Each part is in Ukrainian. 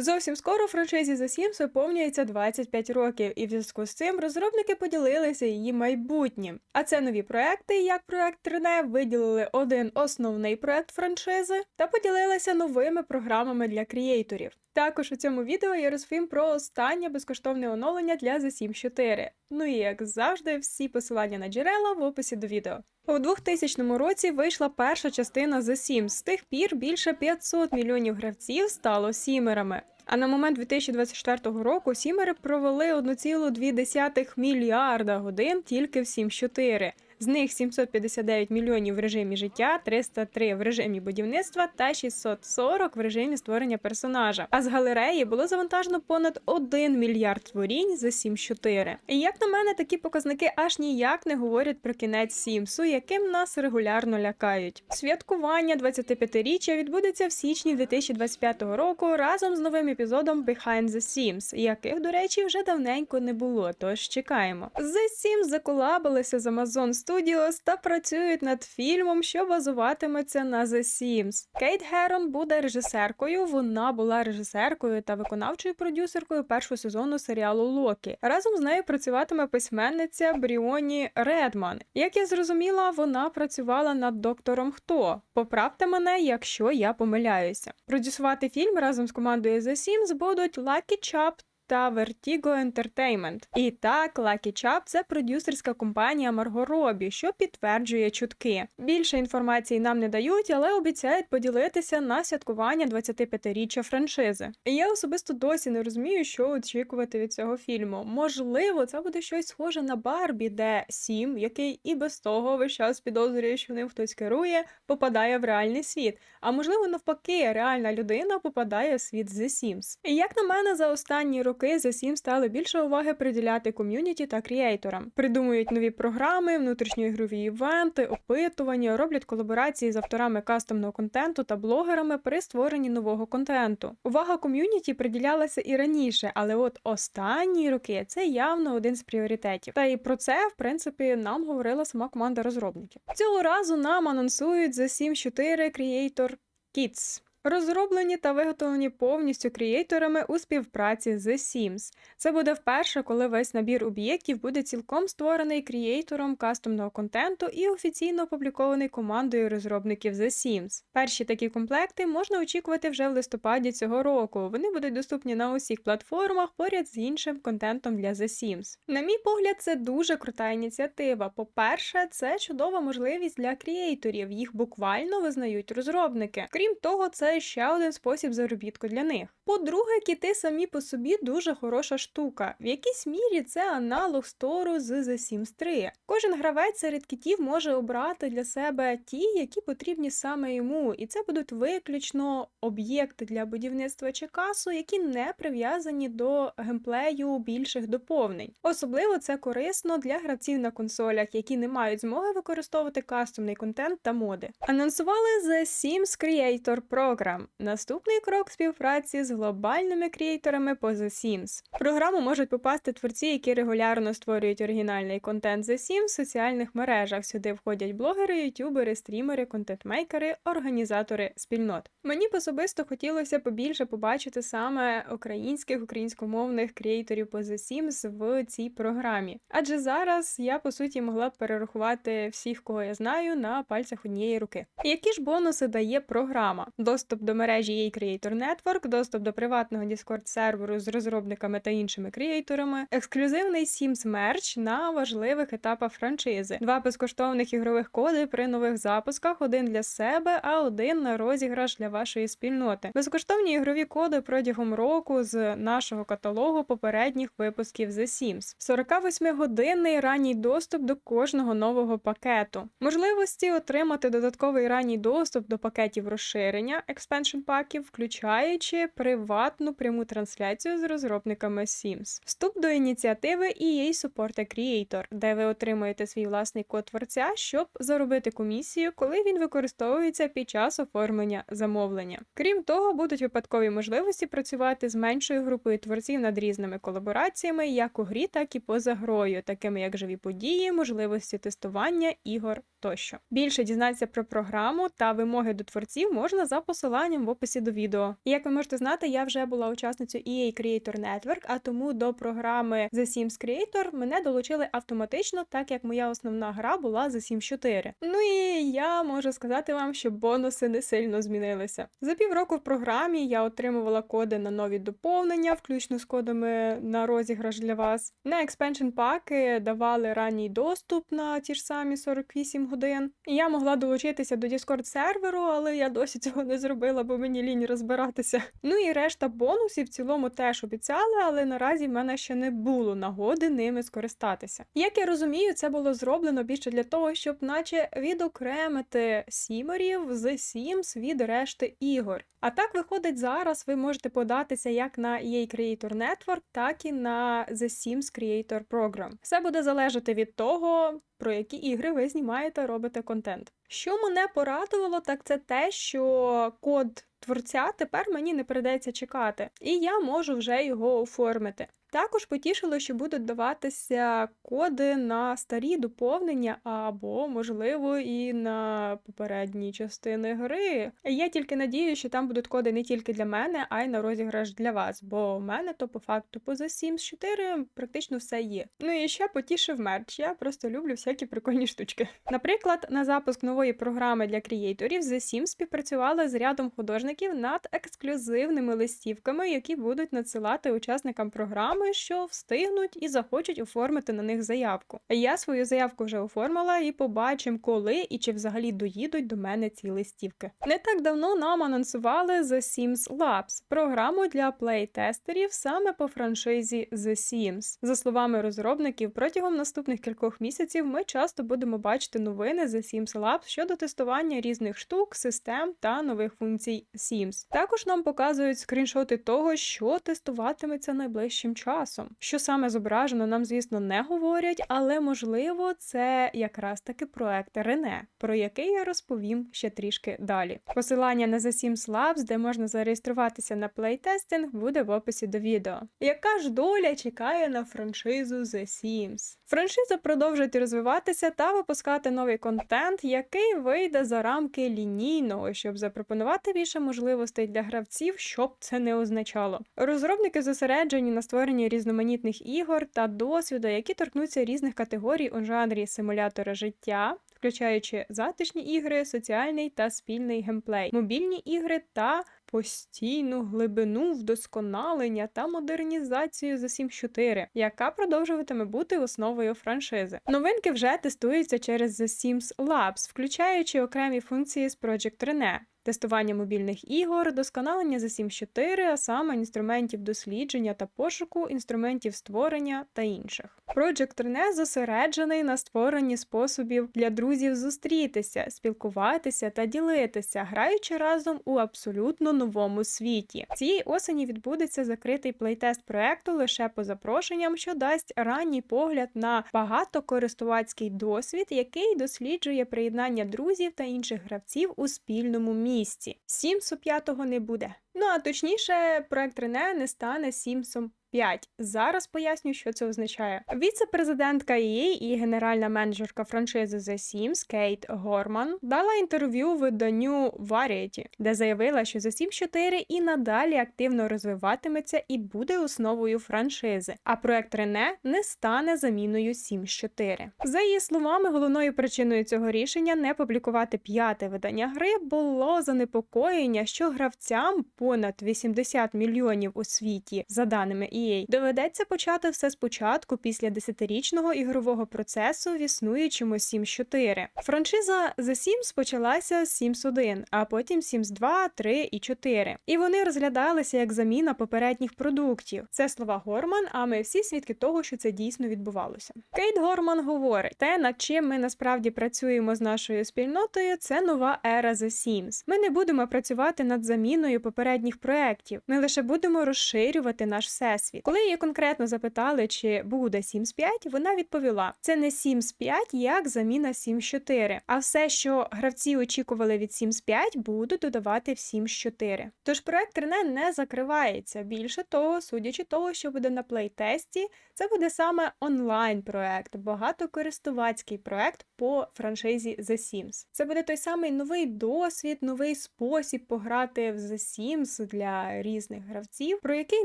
Зовсім скоро франшизі The Sims виповнюється 25 років, і в зв'язку з цим розробники поділилися її майбутнім. А це нові проекти, як проект Рене, виділили один основний проект франшизи та поділилися новими програмами для креаторів. Також у цьому відео я розповім про останнє безкоштовне оновлення для The Sims 4. Ну і як завжди, всі посилання на джерела в описі до відео. У 2000 році вийшла перша частина The Sims. З тих пір більше 500 мільйонів гравців стало сімерами. А на момент 2024 року сімери провели 1,2 мільярда годин тільки в Sims 4. З них 759 мільйонів в режимі життя, 303 в режимі будівництва та 640 в режимі створення персонажа. А з галереї було завантажено понад 1 мільярд творінь за Sims 4. І як на мене, такі показники аж ніяк не говорять про кінець Сімсу, яким нас регулярно лякають. Святкування 25-річчя відбудеться в січні 2025 року разом з новим епізодом Behind the Sims, яких, до речі, вже давненько не було. Тож чекаємо. The Sims заколабилися з Amazon Studios та працюють над фільмом, що базуватиметься на The Sims. Кейт Герон буде режисеркою. Вона була режисеркою та виконавчою продюсеркою першого сезону серіалу Локі. Разом з нею працюватиме письменниця Бріоні Редман. Як я зрозуміла, вона працювала над доктором Хто. Поправте мене, якщо я помиляюся. Продюсувати фільм разом з командою The Sims будуть Лакі Чап та Vertigo Entertainment. І так, Lucky Chap – це продюсерська компанія Марго Робі, що підтверджує чутки. Більше інформації нам не дають, але обіцяють поділитися на святкування 25-річчя франшизи. І я особисто досі не розумію, що очікувати від цього фільму. Можливо, це буде щось схоже на Барбі, де Сім, який і без того весь час підозрює, що ним хтось керує, попадає в реальний світ. А можливо, навпаки, реальна людина попадає в світ The Sims. І як на мене, за останні роки роки The Sims стали більше уваги приділяти ком'юніті та кріейторам. Придумують нові програми, внутрішньоігрові івенти, опитування, роблять колаборації з авторами кастомного контенту та блогерами при створенні нового контенту. Увага ком'юніті приділялася і раніше, але от останні роки це явно один з пріоритетів. Та і про це, в принципі, нам говорила сама команда розробників. Цього разу нам анонсують The Sims 4 Creator Kids. Розроблені та виготовлені повністю креаторами у співпраці з Sims. Це буде вперше, коли весь набір об'єктів буде цілком створений креатором кастомного контенту і офіційно опублікований командою розробників The Sims. Перші такі комплекти можна очікувати вже в листопаді цього року. Вони будуть доступні на усіх платформах поряд з іншим контентом для The Sims. На мій погляд, це дуже крута ініціатива. По-перше, це чудова можливість для креаторів. Їх буквально визнають розробники. Крім того, це ще один спосіб заробітку для них. По-друге, кіти самі по собі дуже хороша штука. В якійсь мірі це аналог стору з The Sims 3. Кожен гравець серед кітів може обрати для себе ті, які потрібні саме йому, і це будуть виключно об'єкти для будівництва чи касу, які не прив'язані до геймплею більших доповнень. Особливо це корисно для гравців на консолях, які не мають змоги використовувати кастомний контент та моди. Анонсували The Sims Creator Program. Наступний крок співпраці з глобальними креаторами поза Sims. В програму можуть попасти творці, які регулярно створюють оригінальний контент The Sims в соціальних мережах. Сюди входять блогери, ютубери, стрімери, контентмейкери, організатори спільнот. Мені особисто хотілося побільше побачити саме українських українськомовних креаторів поза Sims в цій програмі. Адже зараз я по суті могла б перерахувати всіх, кого я знаю, на пальцях однієї руки. Які ж бонуси дає програма? Доступ до мережі EA Creator Network, доступ до приватного Discord серверу з розробниками та іншими креаторами, ексклюзивний Sims мерч на важливих етапах франшизи, два безкоштовних ігрових коди при нових запусках, один для себе, а один на розіграш для вашої спільноти. Безкоштовні ігрові коди протягом року з нашого каталогу попередніх випусків The Sims. 48-годинний ранній доступ до кожного нового пакету, можливості отримати додатковий ранній доступ до пакетів розширення expansion паків, включаючи приватну пряму трансляцію з розробниками Sims. Вступ до ініціативи EA Support Creator, де ви отримуєте свій власний код творця, щоб заробити комісію, коли він використовується під час оформлення замовлення. Крім того, будуть випадкові можливості працювати з меншою групою творців над різними колабораціями, як у грі, так і поза грою, такими як живі події, можливості тестування ігор тощо. Більше дізнатися про програму та вимоги до творців можна за посиланням в описі до відео. І як ви можете знати, я вже була учасницею EA Creator Network, а тому до програми The Sims Creator мене долучили автоматично, так як моя основна гра була The Sims 4. Ну і я можу сказати вам, що бонуси не сильно змінилися. За півроку в програмі я отримувала коди на нові доповнення, включно з кодами на розіграш для вас. На експеншн паки давали ранній доступ на ті ж самі 48 годин. Я могла долучитися до Discord серверу, але я досі цього не зробила, бо мені лінь розбиратися. Ну і решта бонусів в цілому теж обіцяли, але наразі в мене ще не було нагоди ними скористатися. Як я розумію, це було зроблено більше для того, щоб, наче, відокремити сімерів з Sims від решти ігор. А так виходить зараз, ви можете податися як на EA Creator Network, так і на The Sims Creator Program. Все буде залежати від того, про які ігри ви знімаєте, робите контент. Що мене порадувало, так це те, що код творця тепер мені не придеться чекати, і я можу вже його оформити. Також потішило, що будуть даватися коди на старі доповнення або, можливо, і на попередні частини гри. Я тільки надію, що там будуть коди не тільки для мене, а й на розіграш для вас, бо в мене то по факту поза Sims 4 практично все є. Ну і ще потішив мерч. Я просто люблю всякі прикольні штучки. Наприклад, на запуск нової програми для креаторів The Sims співпрацювали з рядом художників над ексклюзивними листівками, які будуть надсилати учасникам програми що встигнуть і захочуть оформити на них заявку. Я свою заявку вже оформила і побачимо, коли і чи взагалі доїдуть до мене ці листівки. Не так давно нам анонсували The Sims Labs програму для плейтестерів саме по франшизі The Sims. За словами розробників, протягом наступних кількох місяців ми часто будемо бачити новини The Sims Labs щодо тестування різних штук, систем та нових функцій Sims. Також нам показують скріншоти того, що тестуватиметься найближчим часом часом. Що саме зображено, нам, звісно, не говорять, але можливо, це якраз таки проект Рене, про який я розповім ще трішки далі. Посилання на The Sims Labs, де можна зареєструватися на плейтестинг, буде в описі до відео. Яка ж доля чекає на франшизу The Sims? Франшиза продовжить розвиватися та випускати новий контент, який вийде за рамки лінійного, щоб запропонувати більше можливостей для гравців, щоб це не означало. Розробники зосереджені на створенні різноманітних ігор та досвіду, які торкнуться різних категорій у жанрі симулятора життя. Включаючи затишні ігри, соціальний та спільний геймплей, мобільні ігри та постійну глибину вдосконалення та модернізацію за Sims 4, яка продовжуватиме бути основою франшизи. Новинки вже тестуються через The Sims Labs, включаючи окремі функції з Project Rene тестування мобільних ігор, досконалення за Sims 4, а саме інструментів дослідження та пошуку, інструментів створення та інших. Project Rene зосереджений на створенні способів для друзів зустрітися, спілкуватися та ділитися, граючи разом у абсолютно новому світі. Цієї осені відбудеться закритий плейтест проекту лише по запрошенням, що дасть ранній погляд на багатокористувацький досвід, який досліджує приєднання друзів та інших гравців у спільному місці місці. Сімсу п'ятого не буде. Ну а точніше, проект Рене не стане Сімсом 5. Зараз поясню, що це означає. Віце-президентка EA і генеральна менеджерка франшизи The Sims Кейт Горман дала інтерв'ю виданню Variety, де заявила, що The Sims 4 і надалі активно розвиватиметься і буде основою франшизи, а проект Рене не стане заміною Sims 4. За її словами, головною причиною цього рішення не публікувати п'яте видання гри було занепокоєння, що гравцям понад 80 мільйонів у світі, за даними EA, доведеться почати все спочатку після десятирічного ігрового процесу в існуючому Sims 4. Франшиза The Sims почалася з Sims 1, а потім Sims 2, 3 і 4. І вони розглядалися як заміна попередніх продуктів. Це слова Горман, а ми всі свідки того, що це дійсно відбувалося. Кейт Горман говорить: те, над чим ми насправді працюємо з нашою спільнотою, це нова ера The Sims. Ми не будемо працювати над заміною попередніх проєктів. Ми лише будемо розширювати наш всесвіт всесвіт. Коли її конкретно запитали, чи буде Sims 5, вона відповіла: це не Sims 5 як заміна Sims 4, а все, що гравці очікували від Sims 5, будуть додавати в Sims 4. Тож проект Рене не закривається. Більше того, судячи того, що буде на плейтесті, це буде саме онлайн проект, багатокористувацький проект по франшизі The Sims. Це буде той самий новий досвід, новий спосіб пограти в The Sims для різних гравців, про який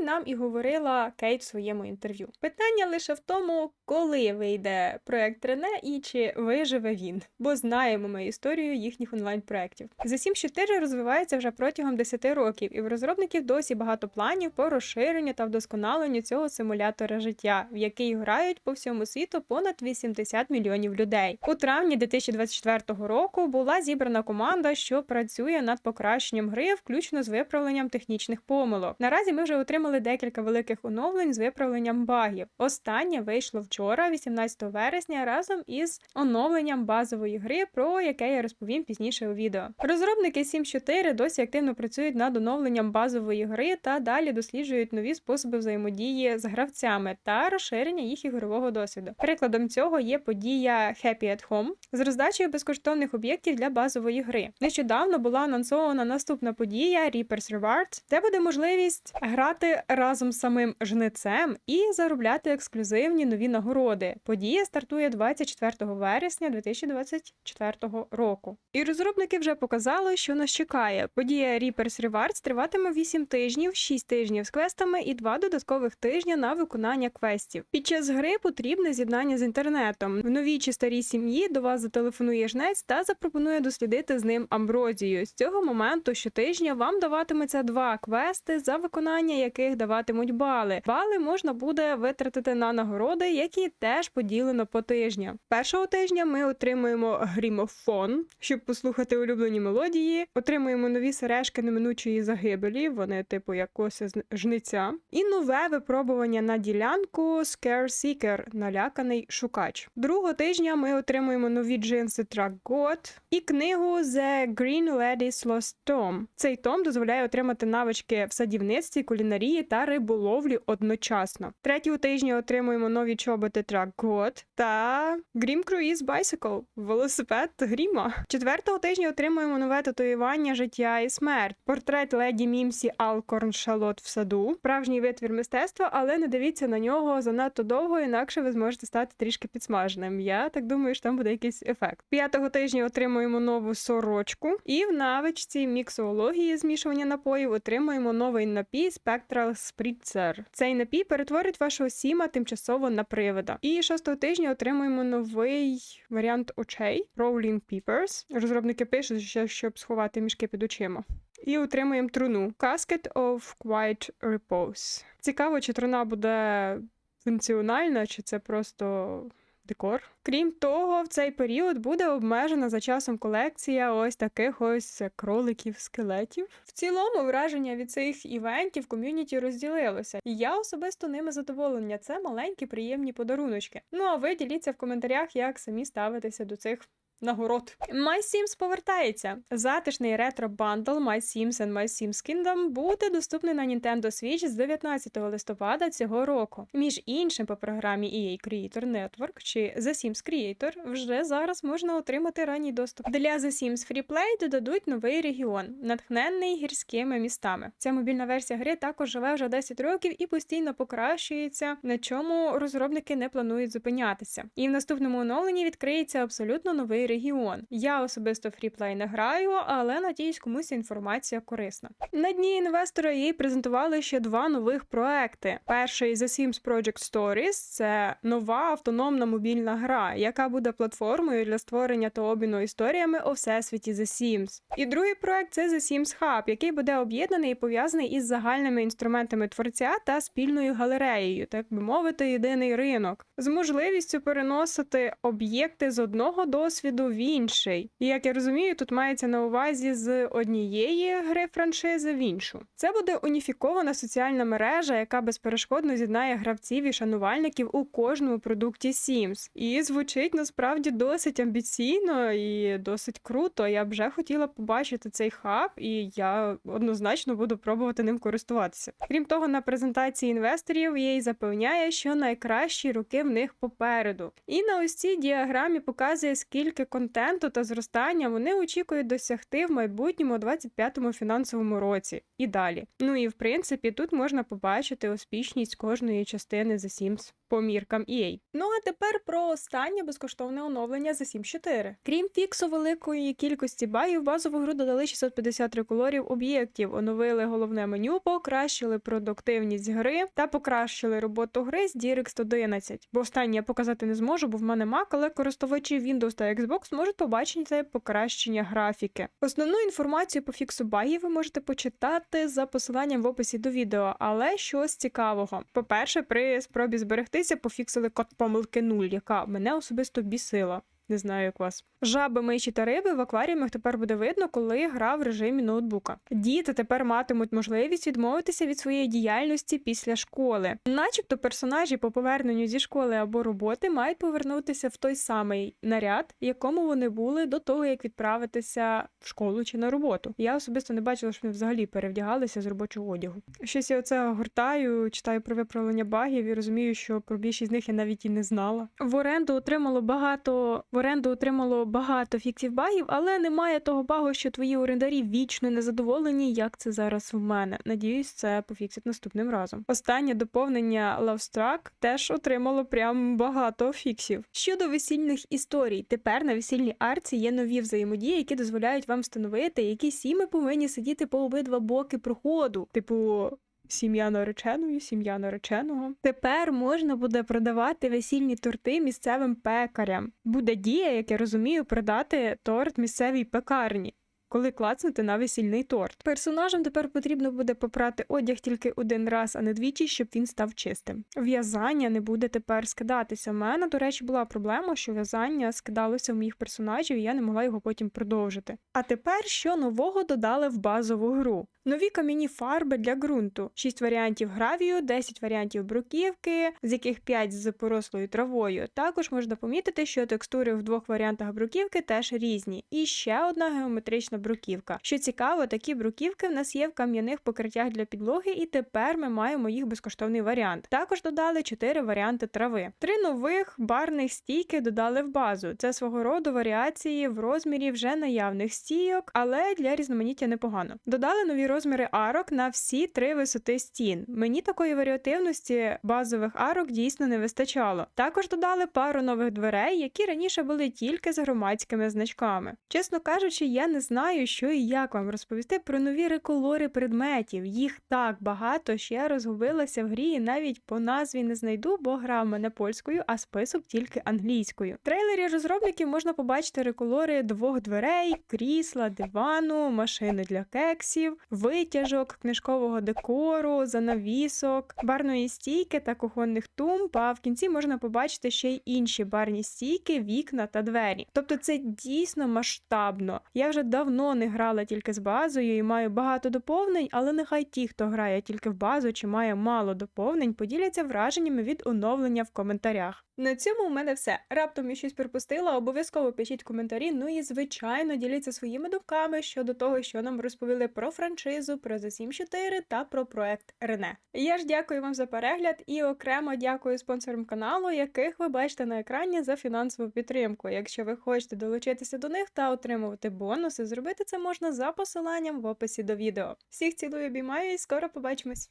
нам і говорила Кейт в своєму інтерв'ю. Питання лише в тому, коли вийде проект Рене і чи виживе він, бо знаємо ми історію їхніх онлайн-проєктів. Sims 4 розвивається вже протягом 10 років, і в розробників досі багато планів по розширенню та вдосконаленню цього симулятора життя, в який грають по всьому світу понад 80 мільйонів людей. У травні 2024 року була зібрана команда, що працює над покращенням гри, включно з виправленням технічних помилок. Наразі ми вже отримали декілька великих оновлень з виправленням багів. Останнє вийшло вчора, 18 вересня, разом із оновленням базової гри, про яке я розповім пізніше у відео. Розробники 7.4 досі активно працюють над оновленням базової гри та далі досліджують нові способи взаємодії з гравцями та розширення їх ігрового досвіду. Прикладом цього є подія Happy at Home з роздачею безкоштовних об'єктів для базової гри. Нещодавно була анонсована наступна подія Reaper's Rewards, де буде можливість грати разом з самим жнецем і заробляти ексклюзивні нові нагороди. Подія стартує 24 вересня 2024 року. І розробники вже показали, що нас чекає. Подія Reaper's Rewards триватиме 8 тижнів, 6 тижнів з квестами і 2 додаткових тижня на виконання квестів. Під час гри потрібне з'єднання з інтернетом. В новій чи старій сім'ї до вас зателефонує жнець та запропонує дослідити з ним амброзію. З цього моменту щотижня вам даватиметься два квести, за виконання яких даватимуть бали. Бали можна буде витратити на нагороди, які теж поділено по тижням. Першого тижня ми отримуємо грімофон, щоб послухати улюблені мелодії. Отримуємо нові сережки неминучої загибелі. Вони, типу, як коси з жниця. І нове випробування на ділянку Scare Seeker, наляканий шукач. Другого тижня ми отримуємо нові джинси Track God і книгу The Green Lady's Lost Tom. Цей том дозволяє отримати навички в садівництві, кулінарії та риболовлі одночасно. Третього тижня отримуємо нові чоботи Track God та Grim Cruise Bicycle – велосипед Гріма. Четвертого тижня отримуємо нове татуювання життя і смерть. Портрет леді Мімсі Алкорн Шалот в саду. Справжній витвір мистецтва, але не дивіться на нього занадто довго, інакше ви зможете стати трішки підсмаженим. Я так думаю, що там буде якийсь ефект. П'ятого тижня отримуємо нову сорочку, і в навичці міксології змішування напоїв отримуємо новий напій Spectral Spritzer. Цей напій перетворить вашого сіма тимчасово на привида. І шостого тижня отримуємо новий варіант очей Rolling Peepers. Розробники пишуть, що щоб сховати мішки під очима. І отримуємо труну Casket of Quiet Repose. Цікаво, чи труна буде функціональна, чи це просто декор. Крім того, в цей період буде обмежена за часом колекція ось таких ось кроликів-скелетів. В цілому враження від цих івентів ком'юніті розділилося, і я особисто ними задоволення. Це маленькі приємні подаруночки. Ну а ви діліться в коментарях, як самі ставитеся до цих нагород. My Sims повертається. Затишний ретро бандл My Sims and My Sims Kingdom буде доступний на Nintendo Switch з 19 листопада цього року. Між іншим, по програмі EA Creator Network чи The Sims Creator вже зараз можна отримати ранній доступ. Для The Sims Freeplay додадуть новий регіон, натхненний гірськими містами. Ця мобільна версія гри також живе вже 10 років і постійно покращується, на чому розробники не планують зупинятися. І в наступному оновленні відкриється абсолютно новий регіон. Я особисто фріплей не граю, але надіюсь, комусь інформація корисна. На дні інвестора їй презентували ще два нових проекти. Перший The Sims Project Stories це нова автономна мобільна гра, яка буде платформою для створення та обміну історіями у всесвіті The Sims. І другий проект це The Sims Hub, який буде об'єднаний і пов'язаний із загальними інструментами творця та спільною галереєю, так би мовити, єдиний ринок, з можливістю переносити об'єкти з одного досвіду перегляду в інший. І як я розумію, тут мається на увазі з однієї гри франшизи в іншу. Це буде уніфікована соціальна мережа, яка безперешкодно з'єднає гравців і шанувальників у кожному продукті Sims. І звучить насправді досить амбіційно і досить круто. Я вже хотіла побачити цей хаб, і я однозначно буду пробувати ним користуватися. Крім того, на презентації інвесторів EA запевняє, що найкращі роки в них попереду. І на ось цій діаграмі показує, скільки контенту та зростання вони очікують досягти в майбутньому 25-му фінансовому році і далі. Ну і в принципі тут можна побачити успішність кожної частини The Sims по міркам EA. Ну а тепер про останнє безкоштовне оновлення The Sims 4. Крім фіксу великої кількості багів, базову гру додали 650 реколорів об'єктів, оновили головне меню, покращили продуктивність гри та покращили роботу гри з DirectX 11. Бо останнє я показати не зможу, бо в мене Mac, але користувачі Windows та Xbox можуть побачити покращення графіки. Основну інформацію по фіксу багів ви можете почитати за посиланням в описі до відео, але щось цікавого. По-перше, при спробі зберегтися пофіксили код помилки 0, яка мене особисто бісила. Не знаю, як вас. Жаби, миші та риби в акваріумах тепер буде видно, коли гра в режимі ноутбука. Діти тепер матимуть можливість відмовитися від своєї діяльності після школи. Начебто персонажі по поверненню зі школи або роботи мають повернутися в той самий наряд, якому вони були до того, як відправитися в школу чи на роботу. Я особисто не бачила, що вони взагалі перевдягалися з робочого одягу. Щось я оце гортаю, читаю про виправлення багів і розумію, що про більшість з них я навіть і не знала. В оренду отримало багато в оренду отримало багато фіксів багів, але немає того багу, що твої орендарі вічно незадоволені, як це зараз в мене. Надіюсь, це пофіксять наступним разом. Останнє доповнення Lovestruck теж отримало прям багато фіксів. Щодо весільних історій, тепер на весільній арці є нові взаємодії, які дозволяють вам встановити, які сіми повинні сидіти по обидва боки проходу. Типу. Сім'я нареченої, сім'я нареченого. Тепер можна буде продавати весільні торти місцевим пекарям. Буде дія, як я розумію, продати торт місцевій пекарні. Коли клацнути на весільний торт. Персонажам тепер потрібно буде попрати одяг тільки один раз, а не двічі, щоб він став чистим. В'язання не буде тепер скидатися. У мене, до речі, була проблема, що в'язання скидалося в моїх персонажів, і я не могла його потім продовжити. А тепер що нового додали в базову гру? Нові кам'яні фарби для ґрунту, 6 варіантів гравію, 10 варіантів бруківки, з яких 5 з порослою травою. Також можна помітити, що текстури в двох варіантах бруківки теж різні. І ще одна геометрична бруківка. Що цікаво, такі бруківки в нас є в кам'яних покриттях для підлоги, і тепер ми маємо їх безкоштовний варіант. Також додали 4 варіанти трави. Три нових барних стійки додали в базу. Це свого роду варіації в розмірі вже наявних стійок, але для різноманіття непогано. Додали нові розміри арок на всі три висоти стін. Мені такої варіативності базових арок дійсно не вистачало. Також додали пару нових дверей, які раніше були тільки з громадськими значками. Чесно кажучи, я не знаю, що і як вам розповісти про нові реколори предметів. Їх так багато, що я розгубилася в грі і навіть по назві не знайду, бо гра в мене польською, а список тільки англійською. В трейлері розробників можна побачити реколори двох дверей, крісла, дивану, машини для кексів витяжок, книжкового декору, занавісок, барної стійки та кухонних тумб, а в кінці можна побачити ще й інші барні стійки, вікна та двері. Тобто це дійсно масштабно. Я вже давно не грала тільки з базою і маю багато доповнень, але нехай ті, хто грає тільки в базу чи має мало доповнень, поділяться враженнями від оновлення в коментарях. На цьому у мене все. Раптом я щось пропустила, обов'язково пишіть коментарі. Ну і звичайно діліться своїми думками щодо того, що нам розповіли про франшизу, про The Sims 4 та про проект Рене. Я ж дякую вам за перегляд і окремо дякую спонсорам каналу, яких ви бачите на екрані за фінансову підтримку. Якщо ви хочете долучитися до них та отримувати бонуси, зробити це можна за посиланням в описі до відео. Всіх цілую, обіймаю і скоро побачимось!